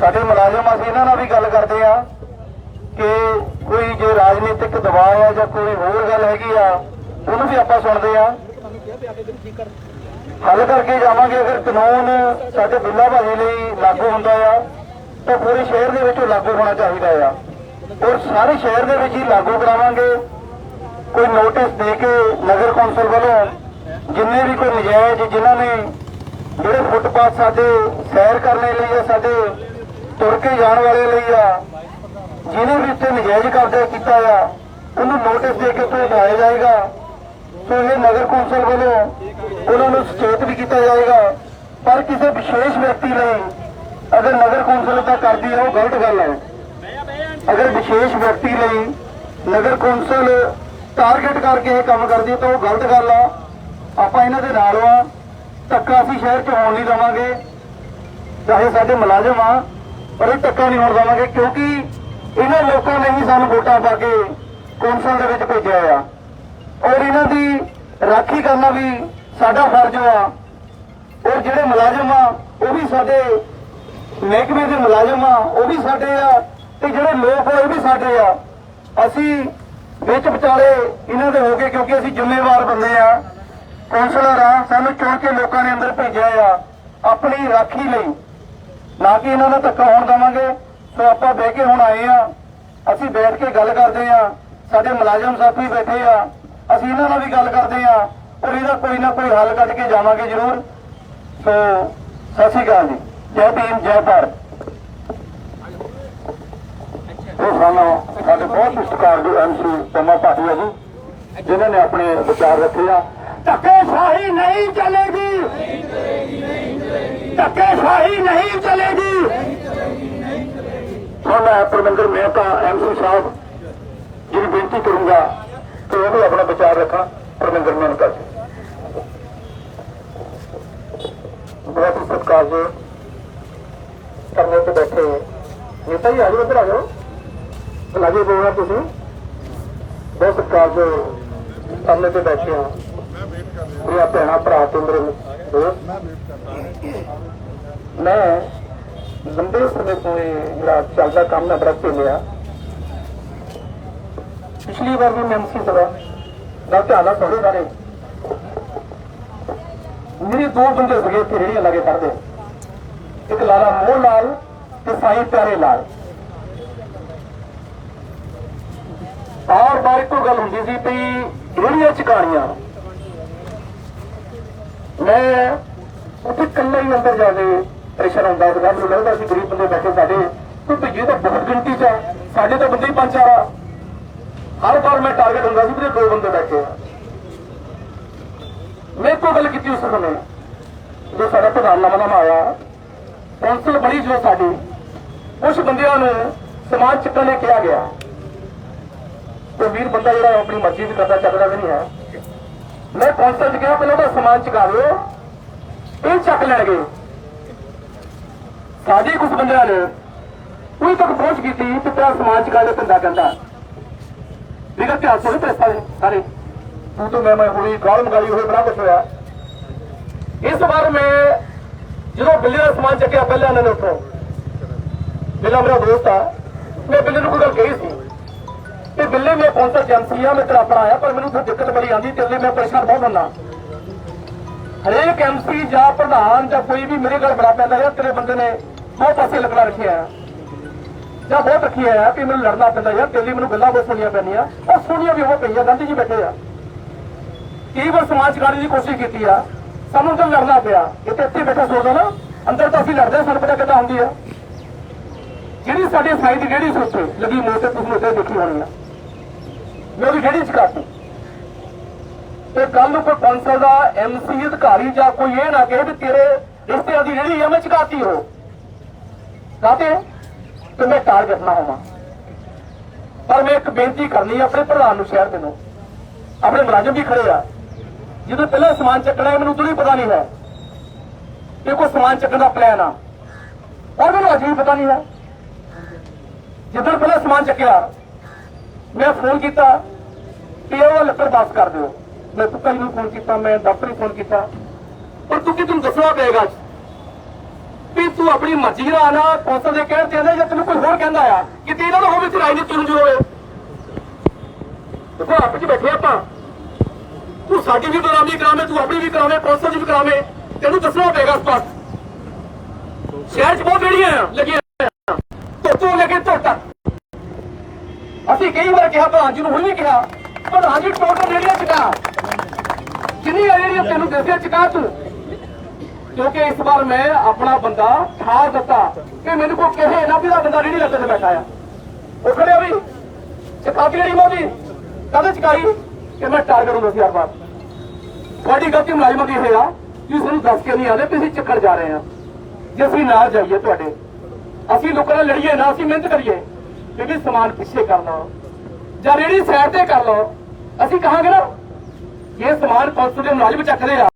ਸਾਡੇ ਮੁਲਾਜ਼ਮ ਅਸੀਂ ਇਹਨਾਂ ਨਾਲ ਵੀ ਗੱਲ ਕਰਦੇ ਆ ਕਿ ਕੋਈ ਜੇ ਰਾਜਨੀਤਿਕ ਦਬਾਅ ਆ ਜਾਂ ਕੋਈ ਹੋਰ ਗੱਲ ਹੈਗੀ ਆ, ਉਹਨੂੰ ਵੀ ਆਪਾਂ ਸੁਣਦੇ ਆ ਹੱਲ ਕਰਕੇ ਜਾਵਾਂਗੇ, ਅਗਰ ਕਾਨੂੰਨ ਸਾਡੇ ਬਿੱਲਾ ਭਾਜੀ ਲਈ ਲਾਗੂ ਹੁੰਦਾ ਆ, ਤਾਂ ਪੂਰੇ ਸ਼ਹਿਰ ਦੇ ਵਿੱਚ ਉਹ ਲਾਗੂ ਹੋਣਾ ਚਾਹੀਦਾ ਆ। ਔਰ ਸਾਰੇ ਸ਼ਹਿਰ ਦੇ ਵਿੱਚ ਹੀ ਲਾਗੂ ਕਰਾਵਾਂਗੇ। ਕੋਈ ਨੋਟਿਸ ਦੇ ਕੇ ਨਗਰ ਕੌਂਸਲ ਵੱਲੋਂ, ਜਿੰਨੇ ਵੀ ਕੋਈ ਨਜਾਇਜ਼ ਜਿਨ੍ਹਾਂ ਨੇ ਜਿਹੜੇ ਫੁੱਟਪਾਥ ਸਾਡੇ ਸੈਰ ਕਰਨੇ ਲਈ ਜਾਂ ਸਾਡੇ ਤੁਰ ਕੇ ਜਾਣ ਵਾਲੇ ਲਈ ਆ ਜਿਹਨੇ ਵੀ ਇੱਥੇ ਨਜਾਇਜ਼ ਕਬਜ਼ਾ ਕੀਤਾ ਆ, ਉਹਨੂੰ ਨੋਟਿਸ ਦੇ ਕੇ ਤੋਂ ਹਟਾਇਆ ਜਾਏਗਾ। ਸੋ ਇਹ ਨਗਰ ਕੌਂਸਲ ਵੱਲੋਂ ਉਹਨਾਂ ਨੂੰ ਸੁਚੇਤ ਵੀ ਕੀਤਾ ਜਾਏਗਾ। ਪਰ ਕਿਸੇ ਵਿਸ਼ੇਸ਼ ਵਿਅਕਤੀ ਲਈ ਅਗਰ ਨਗਰ ਕੌਂਸਲ ਤਾਂ ਕਰਦੀ ਹੈ ਉਹ ਗਲਤ ਗੱਲ ਹੈ ਅਗਰ ਵਿਸ਼ੇਸ਼ ਵਿਅਕਤੀ ਲਈ ਨਗਰ ਕੌਂਸਲ ਟਾਰਗੇਟ ਕਰਕੇ ਇਹ ਕੰਮ ਕਰਦੀ ਹੈ ਤਾਂ ਉਹ ਗਲਤ ਗੱਲ ਆ। ਆਪਾਂ ਇਹਨਾਂ ਦੇ ਨਾਲ ਆ। ਧੱਕਾ ਅਸੀਂ ਸ਼ਹਿਰ 'ਚ ਹੋਣ ਨਹੀਂ ਦੇਵਾਂਗੇ। ਚਾਹੇ ਸਾਡੇ ਮੁਲਾਜ਼ਮ ਆ ਪਰ ਇਹ ਧੱਕਾ ਨਹੀਂ ਹੋਣ ਦੇਵਾਂਗੇ, ਕਿਉਂਕਿ ਇਹਨਾਂ ਲੋਕਾਂ ਨੇ ਹੀ ਸਾਨੂੰ ਵੋਟਾਂ ਪਾ ਕੇ ਕੌਂਸਲ ਦੇ ਵਿੱਚ ਭੇਜਿਆ ਆ ਔਰ ਇਹਨਾਂ ਦੀ ਰਾਖੀ ਕਰਨਾ ਵੀ ਸਾਡਾ ਫਰਜ਼ ਆ ਔਰ ਜਿਹੜੇ ਮੁਲਾਜ਼ਮ ਆ, ਉਹ ਵੀ ਸਾਡੇ ਮਹਿਕਮੇ ਦੇ ਮੁਲਾਜ਼ਮ ਆ, ਉਹ ਵੀ ਸਾਡੇ ਆ, ਤੇ ਜਿਹੜੇ ਲੋਕ ਆ, ਉਹ ਵੀ ਸਾਡੇ ਆ। ਅਸੀਂ ਵਿੱਚ ਵਿਚਾਲੇ ਇਹਨਾਂ ਦੇ ਹੋ ਕੇ, ਕਿਉਂਕਿ ਅਸੀਂ ਜ਼ਿੰਮੇਵਾਰ ਬੰਦੇ ਆ, ਕੌਂਸਲਰ ਆ ਸਾਨੂੰ ਚੁਣ ਕੇ ਲੋਕਾਂ ਨੇ ਅੰਦਰ ਭੇਜਿਆ ਆ, ਆਪਣੀ ਰਾਖੀ ਲਈ। ਨਾ ਕਿ ਇਹਨਾਂ ਦਾ ਧੱਕਾ ਹੋਣ ਦੇਵਾਂਗੇ ਸੋ ਆਪਾਂ ਬਹਿ ਕੇ ਹੁਣ ਆਏ ਆ। ਅਸੀਂ ਬੈਠ ਕੇ ਗੱਲ ਕਰਦੇ ਆ। ਸਾਡੇ ਮੁਲਾਜ਼ਮ ਸਾਥੀ ਬੈਠੇ ਆ। ਅਸੀਂ ਇਹਨਾਂ ਨਾਲ ਵੀ ਗੱਲ ਕਰਦੇ ਆ ਔਰ ਇਹਦਾ ਕੋਈ ਨਾ ਕੋਈ ਹੱਲ ਕੱਢ ਕੇ ਜਾਵਾਂਗੇ ਜ਼ਰੂਰ। ਸੋ ਸਤਿ ਸ਼੍ਰੀ ਅਕਾਲ ਜੀ। ਜੈ ਭੀਮ ਜੈ ਭਾਰਤ। ਇਹ ਸਾਨੂੰ ਸਾਡੇ ਬਹੁਤ ਸਤਿਕਾਰ ਦੇ ਐਮਸੀ ਪਮਾ ਭਾਟੀਆ ਜੀ ਜਿਨ੍ਹਾਂ ਨੇ ਆਪਣੇ ਵਿਚਾਰ ਰੱਖੇ ਆ। ਧੱਕੇਸ਼ਾਹੀ ਨਹੀਂ ਚੱਲੇਗੀ। ਧੱਕੇਸ਼ਾਹੀ ਨਹੀਂ ਚੱਲੇਗੀ। ਹੁਣ ਮੈਂ ਪਰਮਿੰਦਰ ਮਹਿਤਾ ਐਮਸੀ ਸਾਹਿਬ ਜੀ ਬੇਨਤੀ ਕਰੂੰਗਾ ਕਿ ਉਹ ਵੀ ਆਪਣਾ ਵਿਚਾਰ ਰੱਖਣ ਪਰਮਿੰਦਰ ਮਹਿਤਾ ਜੀ ਬਹੁਤ ਹੀ ਸਤਿਕਾਰਯੋਗ ਕਰਨੇ ਤੇ ਬੈਠੇ ਨੇਤਾ ਜੀ ਆਜੋ ਇੱਧਰ ਆ ਜਾਓ। ਲਾਗੇ ਬੋਲਣਾ ਤੁਸੀਂ। ਬਹੁਤ ਸਤਿਕਾਰ ਸਤਿਕਾਰਯੋਗ ਕਰਨੇ ਤੇ ਬੈਠੇ ਆ। ਮੇਰਾ ਭੈਣਾ, ਭਰਾ ਤੇ ਮੇਰੇ ਦੋਸਤ ਮੈਂ ਲੰਬੇ ਸਮੇਂ ਤੋਂ ਇਹ ਜਿਹੜਾ ਚੱਲਦਾ ਕੰਮ ਨਾ ਬੜਾ ਲਿਆ ਪਿਛਲੀ ਵਾਰ ਵੀ ਮੈਂ ਐਮਸੀ ਸਭਾ ਦਾ ਧਿਆਨ ਤੁਹਾਡੇ ਬਾਰੇ ਮੇਰੇ ਦੋ ਬੰਦੇ ਸੀਗੇ ਇੱਥੇ ਰੇੜੀਆਂ ਲਾ ਕੇ ਖੜਦੇ ਇੱਕ ਲਾਲਾ ਮੋਹਨ ਲਾਲ ਤੇ ਸਾਈ ਪਿਆਰੇ ਲਾਲ। ਬਾਰ ਬਾਰ ਇੱਕੋ ਗੱਲ ਹੁੰਦੀ ਸੀ ਵੀ ਰੇੜੀਆਂ ਚਕਾਣੀਆਂ। ਮੈਂ ਉੱਥੇ ਇਕੱਲਾ ਹੀ ਅੰਦਰ ਜਾ ਕੇ ਪ੍ਰੈਸ਼ਰ ਹੁੰਦਾ ਸੀਗਾ ਮੈਨੂੰ ਲੱਗਦਾ ਸੀ ਗਰੀਬ ਬੰਦੇ ਬੈਠੇ ਸਾਡੇ। ਤੇ ਭਿੱਜੀ ਤਾਂ ਬਹੁਤ ਗਿਣਤੀ ਚ ਆ। ਸਾਡੇ ਤਾਂ ਬੰਦੇ ਹੀ ਪੰਜ ਚਾਰ ਆ। ਹਰ ਵਾਰ ਮੈਂ ਟਾਰਗੇਟ ਹੁੰਦਾ ਸੀ ਵੀ ਦੋ ਬੰਦੇ ਬੈਠੇ ਆ। ਮੈਂ ਤੋਂ ਗੱਲ ਕੀਤੀ ਉਸ ਸਮੇਂ। ਜੋ ਸਾਡਾ ਪ੍ਰਧਾਨ ਨਵਾਂ ਆਇਆ, ਕੌਂਸਲ ਬਣੀ ਜੋ ਸਾਡੀ। ਕੁਝ ਬੰਦਿਆਂ ਨੂੰ ਸਮਾਜ ਚੱਕਣ ਲਈ ਕਿਹਾ ਗਿਆ। ਤੇ ਵੀਰ ਬੰਦਾ ਜਿਹੜਾ ਉਹ ਆਪਣੀ ਮਰਜ਼ੀ ਦੀ ਕਰਦਾ, ਚੱਕਦਾ ਵੀ ਨਹੀਂ ਹੈ। ਮੈਂ ਕੌਂਸਲ ਚ ਗਿਆ ਪਹਿਲਾਂ ਉਹਦਾ ਸਮਾਨ ਚੁਕਾ ਦਿਓ। ਇਹ ਚੱਕ ਲੈਣਗੇ। ਸਾਡੇ ਕੁਝ ਬੰਦਿਆਂ ਨੇ ਕੋਈ ਤੱਕ ਪਹੁੰਚ ਕੀਤੀ ਤੇ ਤੇਰਾ ਸਮਾਨ ਚੁਕਾ ਦੇ ਪਿੰਦਾ ਕਹਿੰਦਾ ਵਿਗੜ ਕੇ ਹੱਸੋ ਤੇ ਸਾਰੇ ਸਾਰੇ। ਤੂੰ ਤੋਂ ਮੈਂ ਮੈਂ ਹੁਣੀ ਗਾਲ ਮਗਾਈ ਹੋਏ ਬੜਾ ਕੁਛ ਹੋਇਆ। ਇਸ ਵਾਰ ਮੈਂ ਜਦੋਂ ਬਿੱਲੇ ਦਾ ਸਮਾਨ ਚੱਕਿਆ, ਪਹਿਲਾਂ ਇਹਨਾਂ ਨੇ ਉੱਥੋਂ ਬਿੱਲਾ ਮੇਰਾ ਦੋਸਤ ਆ, ਮੈਂ ਬਿੱਲੇ ਨੂੰ ਕੋਈ ਗੱਲ ਕਹੀ ਸੀ। ਤੇ ਬਿੱਲੇ ਮੈਂ ਕੌਂਸਲ ਏਜੰਸੀ ਆ ਮੈਂ ਤੇਰਾ ਆਪਣਾ ਆਇਆ ਪਰ ਮੈਨੂੰ ਉੱਥੇ ਦਿੱਕਤ ਬੜੀ ਆਉਂਦੀ ਤੇ ਲਈ ਮੈਂ ਪਰੇਸ਼ਾਨ ਬਹੁਤ ਹੁੰਦਾ ਹਰੇਕ ਐਮਸੀ ਜਾਂ ਪ੍ਰਧਾਨ ਜਾਂ ਕੋਈ ਵੀ ਮੇਰੇ ਗੱਲ ਬੜਾ ਪੈਂਦਾ ਯਾਰ ਤੇਰੇ ਬੰਦੇ ਨੇ ਬਹੁਤ ਪਾਸੇ ਲੱਗਣਾ ਰੱਖਿਆ ਆ। ਜਾਂ ਬਹੁਤ ਰੱਖਿਆ ਆ ਕਿ ਮੈਨੂੰ ਲੜਨਾ ਪੈਂਦਾ ਯਾਰ, ਤੇਰੀ ਮੈਨੂੰ ਗੱਲਾਂ ਬਹੁਤ ਸੁਣੀਆਂ ਪੈਂਦੀਆਂ। ਉਹ ਸੁਣੀਆਂ ਵੀ ਉਹ ਪਈਆਂ, ਗਾਂਧੀ ਜੀ ਬੈਠੇ ਆ। ਕਈ ਵਾਰ ਸਮਾਜ ਕਾਰਨ ਦੀ ਕੋਸ਼ਿਸ਼ ਕੀਤੀ ਆ? ਸਾਨੂੰ ਤਾਂ ਲੜਨਾ ਪਿਆ। ਇੱਥੇ ਇੱਥੇ ਬੈਠਾ ਸੋਚਦਾ ਨਾ, ਅੰਦਰ ਤਾਂ ਅਸੀਂ ਲੜਦੇ ਸਾਨੂੰ ਪਤਾ ਕਿੱਦਾਂ ਹੁੰਦੀ ਆ ਜਿਹੜੀ ਸਾਡੀ ਸਾਈ ਦੀ ਜਿਹੜੀ ਸੀ ਲੱਗੀ ਮੋਟਰ ਤੁਸੀਂ ਉੱਥੇ ਦੇਖੀ ਹੋਣੀ ਆ। ਮੈਂ ਉਹਦੀ ਜਿਹੜੀ ਚਕਾਤੀ ਤੇ ਕੱਲ ਨੂੰ ਕੋਈ ਕੌਂਸਲ ਦਾ ਐਮਸੀ ਅਧਿਕਾਰੀ ਜਾਂ ਕੋਈ ਇਹ ਨਾ ਕਹੇ ਵੀ ਤੇਰੇ ਰਿਸ਼ਤਿਆਂ ਦੀ ਜਿਹੜੀ ਆ ਮੈਂ ਚਕਾਤੀ ਹੋ ਕਾਤੇ ਤੇ ਮੈਂ ਟਾਰਗੇਟ ਨਾ ਹੋਵਾਂ। ਪਰ ਮੈਂ ਇੱਕ ਬੇਨਤੀ ਕਰਨੀ ਆਪਣੇ ਪ੍ਰਧਾਨ ਨੂੰ ਸ਼ਹਿਰ ਦੇ ਨੂੰ। ਆਪਣੇ ਮੁਲਾਜ਼ਮ ਵੀ ਖੜੇ ਆ। ਜਦੋਂ ਪਹਿਲਾਂ ਸਮਾਨ ਚੱਕਣਾ ਮੈਨੂੰ ਉਦੋਂ ਹੀ ਪਤਾ ਨਹੀਂ ਹੈ। ਕਿ ਕੋਈ ਸਮਾਨ ਚੱਕਣ ਦਾ ਪਲਾਨ ਆ। ਔਰ ਮੈਨੂੰ ਅਜੇ ਵੀ ਪਤਾ ਨਹੀਂ ਹੈ। ਜਿੱਦਣ ਪਹਿਲਾਂ ਸਮਾਨ ਚੱਕਿਆ, ਮੈਂ ਫੋਨ ਕੀਤਾ ਤੇ ਉਹ ਲੱਕੜ ਵਾਪਸ ਕਰ ਦਿਓ। ਮੈਂ ਤੁੱਕਾ ਨੂੰ ਫੋਨ ਕੀਤਾ, ਮੈਂ ਡਾਕਟਰ ਨੂੰ ਫੋਨ ਕੀਤਾ। ਪਰ ਤੂੰ ਕਿ ਤੈਨੂੰ ਦੱਸਣਾ ਪਏਗਾ? ਵੀ ਤੂੰ ਆਪਣੀ ਮਰਜ਼ੀ ਨਾਲ ਨਾ ਕੌਂਸਲ ਦੇ ਕਹਿਣ ਤੇ ਆਂਦਾ ਜਾਂ ਤੈਨੂੰ ਕੋਈ ਹੋਰ ਕਹਿੰਦਾ ਆ? ਕਿ ਤੇ ਇਹਨਾਂ ਦਾ ਹੋਵੇ ਤੇ ਰਾਜਨੀਤੀ ਨੂੰ ਹੋਵੇ। ਦੇਖੋ, ਆਪ ਚ ਬੈਠੇ ਆਪਾਂ। ਤੂੰ ਸਾਡੀ ਵੀ ਬਰਾਮਦੀ ਕਰਾਵੇਂ, ਤੂੰ ਆਪਣੀ ਵੀ ਕਰਾਵੇਂ, ਕੌਂਸਲ ਦੀ ਵੀ ਕਰਾਵੇਂ। ਤੈਨੂੰ ਦੱਸਣਾ ਪਏਗਾ ਇਸ ਪਾਸ ਸ਼ਹਿਰ 'ਚ ਬਹੁਤ ਰੇੜੀਆਂ ਆ, ਲੱਗੀਆਂ ਧੋਤੋਂ ਲੈ ਕੇ ਅਸੀਂ ਕਈ ਵਾਰ ਕਿਹਾ, ਪ੍ਰਧਾਨ ਜੀ ਨੂੰ ਹੁਣ ਵੀ ਕਿਹਾ ਪਰ ਜੀ, ਟੋਟਲ ਰੇੜੀਆਂ ਰੇੜੀਆਂ ਤੈਨੂੰ ਦੱਸਿਆ ਚਕਾ ਤੂੰ ਕਿਉਂਕਿ ਇਸ ਵਾਰ ਮੈਂ ਆਪਣਾ ਬੰਦਾ ਠਾਰ ਦਿੱਤਾ ਕਿ ਮੈਨੂੰ ਕੋ ਕਹੇ ਨਾ ਵੀ ਦਾ ਬੰਦਾ ਰੇੜੀ ਲੱਗੇ ਤੇ ਬੈਠਾ ਆ। ਉਹ ਖੜਿਆ ਵੀ ਚਕਾਤੀ ਰੇੜੀ ਮੋਦੀ? ਕਦੇ ਚਕਾਈ ਕਿ ਮੈਂ ਟਾਰਗੇਟ ਹੁੰਦਾ ਸੀ ਹਰ ਵਾਰ। ਤੁਹਾਡੀ ਗਲਤੀ ਮੁਲਾਜ਼ਮਾਂ ਸਾਨੂੰ ਦੱਸ ਕੇ ਨਹੀਂ ਆਦੇ ਕਿ ਅਸੀਂ ਚੱਕਰ ਜਾ ਰਹੇ ਆ। ਜੇ ਅਸੀਂ ਨਾਲ ਜਾਈਏ ਤੁਹਾਡੇ, ਅਸੀਂ ਲੋਕਾਂ ਨਾਲ ਲੜੀਏ, ਨਾ ਅਸੀਂ ਮਿਹਨਤ ਕਰੀਏ, ਕਿਉਂਕਿ ਸਮਾਨ ਪਿੱਛੇ ਕਰ ਲਓ, ਜਾਂ ਰੇੜੀ ਸਾਈਡ ਤੇ ਕਰ ਲਓ, ਅਸੀਂ ਕਹਾਂਗੇ ਨਾ, ਇਹ ਸਮਾਨ ਪੁਲਿਸ ਦੇ ਮੁਲਾਜ਼ਮ ਚੱਕਦੇ ਆ।